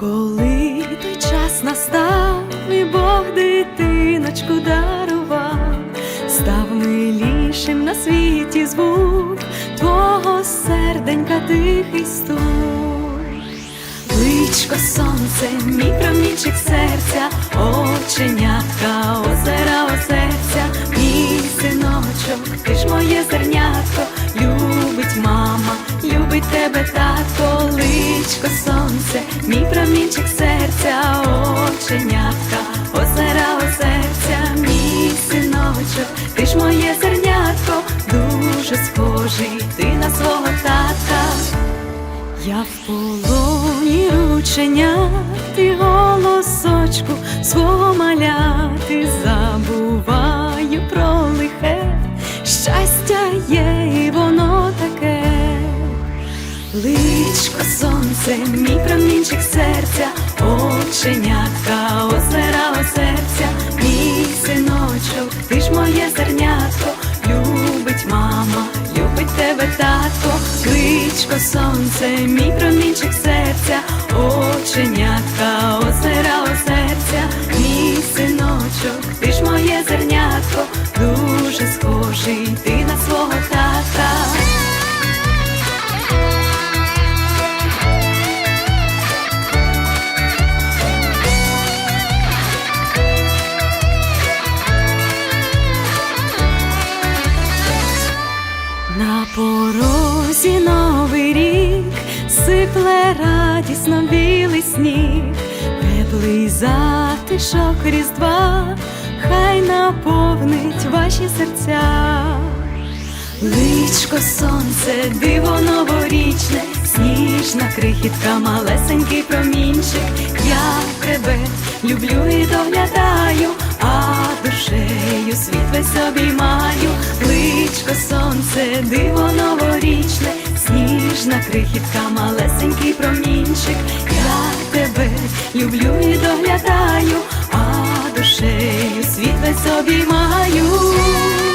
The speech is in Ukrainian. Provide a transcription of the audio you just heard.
Коли той час настав, і Бог дитиночку дарував, став милішим на світі звук твого серденька тихий стук. Личко сонце, мій промінчик серця, оченятка, озера озерця, мій синочок, ти ж моє зернятко, любить мама, любить тебе татко, личко сонце, мій промінчик серця, оченятка, озера озерця, мій синочок, ти ж моє зернятко, дуже схожий ти на свого татка. Я в полоні рученят і голосочку свого маляти забуваю про лихе, щастя є, і воно таке. Личко сонце, мій промінчик серця, оченятка, озера серця, мій синочок, ти ж моє зернятко, любить мама, любить тебе татко, кличко сонце, мій промінчик серця, оченятка, порозі новий рік сипле радісно білий сніг, теплий затишок різдва, хай наповнить ваші серця. Личко сонце, диво новорічне, сніжна крихітка, малесенький промінчик. Я тебе люблю і доглядаю, а душею світ весь обіймаю. Сонце, диво новорічне, сніжна крихітка, малесенький промінчик. Я тебе люблю і доглядаю, а душею світ весь обіймаю.